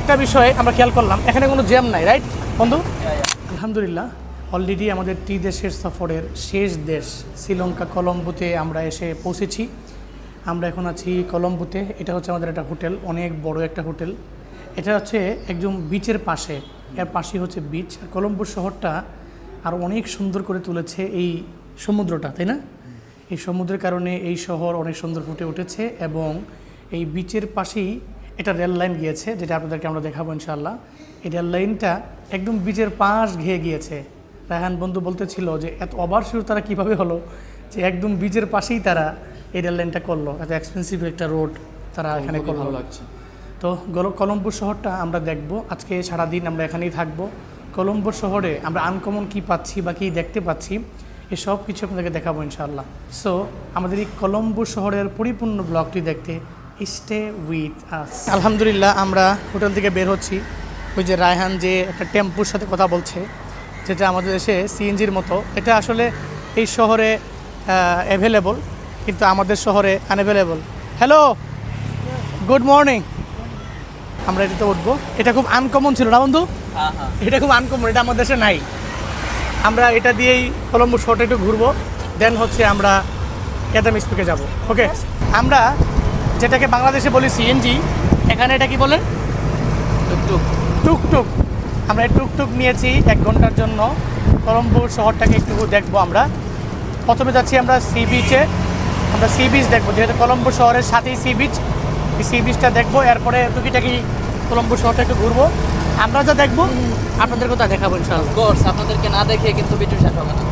একটা বিষয়ে আমরা খেয়াল করলাম, এখানে কোনো জ্যাম নাই রাইট বন্ধু? আলহামদুলিল্লাহ অলরেডি আমাদের টি দেশের সফরের শেষ দেশ শ্রীলঙ্কা, কলম্বোতে আমরা এসে পৌঁছেছি। আমরা এখন আছি কলম্বোতে, এটা হচ্ছে আমাদের একটা হোটেল, অনেক বড় একটা হোটেল। এটা হচ্ছে একদম বিচের পাশে, এর পাশেই হচ্ছে বিচ আর কলম্বো শহরটা আর অনেক সুন্দর করে তুলেছে এই সমুদ্রটা, তাই না? এই সমুদ্রের কারণে এই শহর অনেক সুন্দর ফুটে উঠেছে এবং এই বিচের পাশেই এটা রেল লাইন গিয়েছে যেটা আপনাদেরকে আমরা দেখাবো ইনশাল্লাহ এই রেল লাইনটা একদম বিচের পাশ ঘেয়ে গিয়েছে। রায়হান বন্ধু বলতেছিল যে এত অবার শুরু তারা কীভাবে হলো? যে একদম বিচের পাশেই তারা এই রেল লাইনটা করল। এত এক্সপেন্সিভ একটা রোড তারা এখানে ভালো লাগছে। তো গল- কলম্বো শহরটা আমরা দেখব। আজকে সারাদিন আমরা এখানেই থাকব। কলম্বো শহরে আমরা আনকমন কি পাচ্ছি বা কী দেখতে পাচ্ছি এসব কিছু আপনাদেরকে দেখাবো ইনশাআল্লাহ। সো আমাদের এই কলম্বো শহরের পরিপূর্ণ ব্লগটি দেখতে স্টে উইথ আস আলহামদুলিল্লাহ আমরা হোটেল থেকে বের হচ্ছি। ওই যে রায়হান যে একটা টেম্পুর সাথে কথা বলছে যেটা আমাদের দেশে সিএনজির মতো। এটা আসলে এই শহরে অ্যাভেলেবল কিন্তু আমাদের শহরে আনঅ্যাভেলেবল হ্যালো গুড মর্নিং আমরা এটাতে উঠবো। এটা খুব আনকমন ছিল না বন্ধু? এটা খুব আনকমন এটা আমাদের দেশে নাই। আমরা এটা দিয়েই কলম্বো শহরটা একটু ঘুরবো দেন হচ্ছে আমরা ক্যাদাম স্পিকে যাব। ওকে আমরা যেটাকে বাংলাদেশে বলি সিএনজি এখানে এটা কি বলেন? টুকটুক। টুকটুক। আমরা এই টুকটুক নিয়েছি এক ঘণ্টার জন্য। কলম্বো শহরটাকে একটু দেখব আমরা। প্রথমে যাচ্ছি আমরা সি বিচে আমরা সি বিচ দেখব। যেহেতু কলম্বো শহরের সাথেই সি বিচ এই সি বিচটা দেখব। এরপরে টুকিটাকি কলম্বো শহরটা একটু ঘুরবো। আমরা যা দেখব আপনাদেরকেও তা দেখাবো ইনশাআল্লাহ। কোর্স আপনাদেরকে না দেখে কিন্তু ভিডিও শেষ হবে না।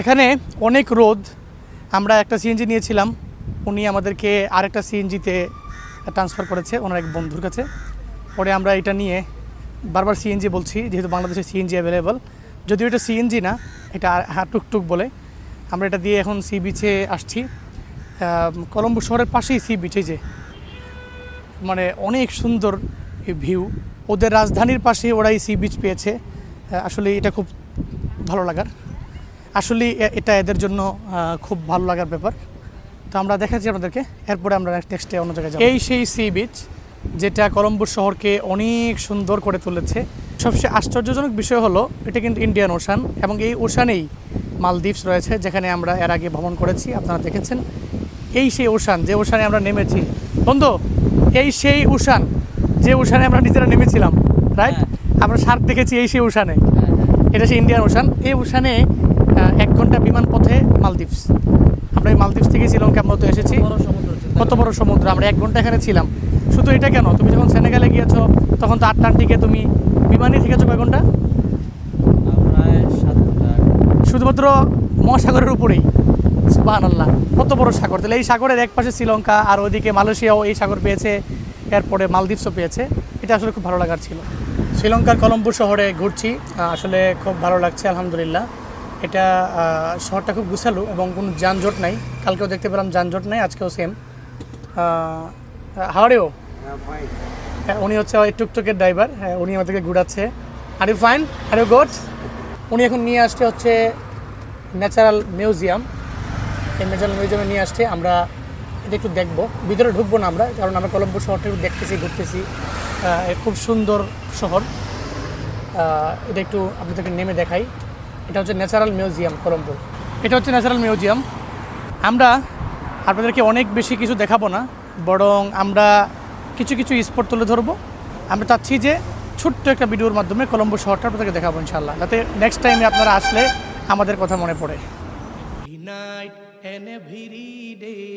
এখানে অনেক রোদ। আমরা একটা সিএনজি নিয়েছিলাম। উনি আমাদেরকে আরেকটা সিএনজিতে ট্রান্সফার করেছে, ওনার এক বন্ধুর কাছে। পরে আমরা এটা নিয়ে বারবার সিএনজি বলছি, যেহেতু বাংলাদেশে সিএনজি অ্যাভেলেবল যদিও এটা সিএনজি না, এটা হ্যাঁ টুকটুক বলে। আমরা এটা দিয়ে এখন সি বিচে আসছি। কলম্বো শহরের পাশেই সি বিচে যে। মানে অনেক সুন্দর ভিউ ওদের রাজধানীর পাশে ওরাই সি বিচ পেয়েছে। আসলে এটা খুব ভালো লাগার। আসলে এটা এদের জন্য খুব ভালো লাগার ব্যাপার। তো আমরা দেখাচ্ছি আপনাদেরকে। এরপরে আমরা নেক্সটে অন্য জায়গায় যাব। এই সেই সি বিচ যেটা কলম্বো শহরকে অনেক সুন্দর করে তুলেছে। সবচেয়ে আশ্চর্যজনক বিষয় হলো এটা কিন্তু ইন্ডিয়ান ওশান এবং এই ওশানেই মালদ্বীপস রয়েছে যেখানে আমরা এর আগে ভ্রমণ করেছি আপনারা দেখেছেন। এই সেই ওশান যে ওশানে আমরা নেমেছি। বন্ধু এই সেই উষান যে উষানে আমরা নিজেরা নেমেছিলাম রাইট হ্যাঁ। আমরা শার্ক দেখেছি এই সেই উষানে হ্যাঁ হ্যাঁ। এটা হচ্ছে ইন্ডিয়ান ওশান এই ওশানে এক ঘণ্টা বিমান পথে মালদ্বীপস আমরা এই মালদ্বীপস থেকে শ্রীলঙ্কা মতো এসেছি। কত বড় সমুদ্র আমরা এক ঘণ্টা এখানে ছিলাম। শুধু এটা কেন? তুমি যখন সেনেগালে গিয়েছো তখন তো আটলান্টিকে তুমি বিমানে থেকেছো কয় ঘণ্টা? শুধুমাত্র মহাসাগরের উপরেই। সুবাহান আল্লাহ কত বড় সাগর? তাহলে এই সাগরের এক পাশে শ্রীলঙ্কা আর ওইদিকে মালয়েশিয়াও এই সাগর পেয়েছে এরপরে মালদ্বীপসও পেয়েছে। এটা আসলে খুব ভালো লাগার ছিল। শ্রীলঙ্কার কলম্বো শহরে ঘুরছি। আসলে খুব ভালো লাগছে আলহামদুলিল্লাহ। এটা শহরটা খুব গুছালো এবং কোনো যানজট নাই। কালকেও দেখতে পেলাম যানজট নাই আজকেও সেম হাওড়েও হ্যাঁ, উনি হচ্ছে ওই টুকটুকের ড্রাইভার হ্যাঁ উনি আমাদেরকে ঘুরাচ্ছে। Are you fine are you good উনি এখন নিয়ে আসছে হচ্ছে ন্যাচারাল মিউজিয়াম এই ন্যাচারাল মিউজিয়ামে নিয়ে আসছে আমরা এটা একটু দেখব। ভিতরে ঢুকবো না আমরা কারণ আমরা কলম্বো শহরটা একটু দেখতেছি ঘুরতেছি। খুব সুন্দর শহর। এটা একটু আপনাদেরকে নেমে দেখাই। এটা হচ্ছে ন্যাচারাল মিউজিয়াম কলম্বো এটা হচ্ছে ন্যাচারাল মিউজিয়াম। আমরা আপনাদেরকে অনেক বেশি কিছু দেখাবো না বরং আমরা কিছু কিছু স্পট তুলে ধরবো। আমরা চাচ্ছি যে ছোট্ট একটা ভিডিওর মাধ্যমে কলম্বো শহরটা আপনাদেরকে দেখাবো ইনশাল্লাহ যাতে নেক্সট টাইমে আপনারা আসলে আমাদের কথা মনে পড়ে। Every night and every day,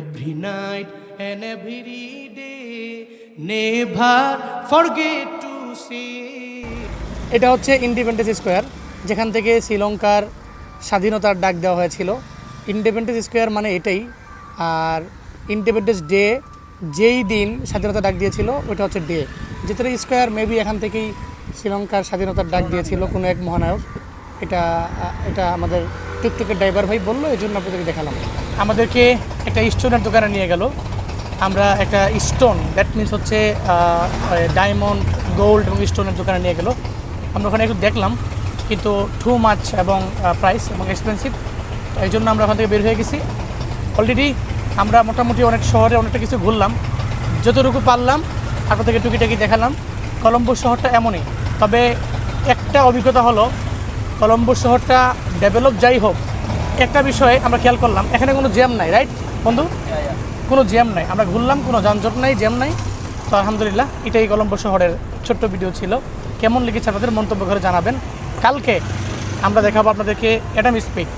every night and every day, never forget to say. এটা হচ্ছে ইন্ডিপেন্ডেন্স স্কোয়ার। যেখান থেকে শ্রীলঙ্কার স্বাধীনতার ডাক দেওয়া হয়েছিল। ইন্ডিপেন্ডেন্স স্কোয়ার মানে এটাই। আর ইন্ডিপেন্ডেন্স ডে যেই দিন স্বাধীনতা ডাক দিয়েছিল ওটা হচ্ছে ডে যেটা স্কোয়ার মেবি এখান থেকেই শ্রীলঙ্কার স্বাধীনতার ডাক দিয়েছিল কোনো এক মহানায়ক। এটা এটা আমাদের টুকটুকের ড্রাইভার ভাই বলল, এই জন্য আপনাদেরকে দেখালাম। আমাদেরকে একটা স্টোনের দোকানে নিয়ে গেল। আমরা একটা স্টোন দ্যাট মিনস হচ্ছে ডায়মন্ড গোল্ড এবং স্টোনের দোকানে নিয়ে গেল। আমরা ওখানে একটু দেখলাম। কিন্তু টু মাছ এবং প্রাইস এবং এক্সপেন্সিভ এই জন্য আমরা ওখান থেকে বের হয়ে গেছি। অলরেডি আমরা মোটামুটি অনেক শহরে অনেকটা কিছু ঘুরলাম। যতটুকু পারলাম আপনাদেরকে টুকিটাকি দেখালাম। কলম্বো শহরটা এমনই। তবে একটা অভিজ্ঞতা হলো কলম্বো শহরটা ডেভেলপ যাই হোক একটা বিষয়ে আমরা খেয়াল করলাম এখানে কোনো জ্যাম নাই রাইট বন্ধু? কোনো জ্যাম নাই। আমরা ঘুরলাম কোনো যানজট নাই জ্যাম নাই। তো আলহামদুলিল্লাহ এটাই কলম্বো শহরের ছোট্ট ভিডিও ছিল। কেমন লেগেছে আপনাদের মন্তব্য করে জানাবেন। কালকে আমরা দেখাবো আপনাদেরকে অ্যাডাম স্পিক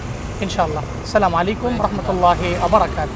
ইনশাআল্লাহ। সালাম আলাইকুম রহমতুল্লাহ আবরাকাত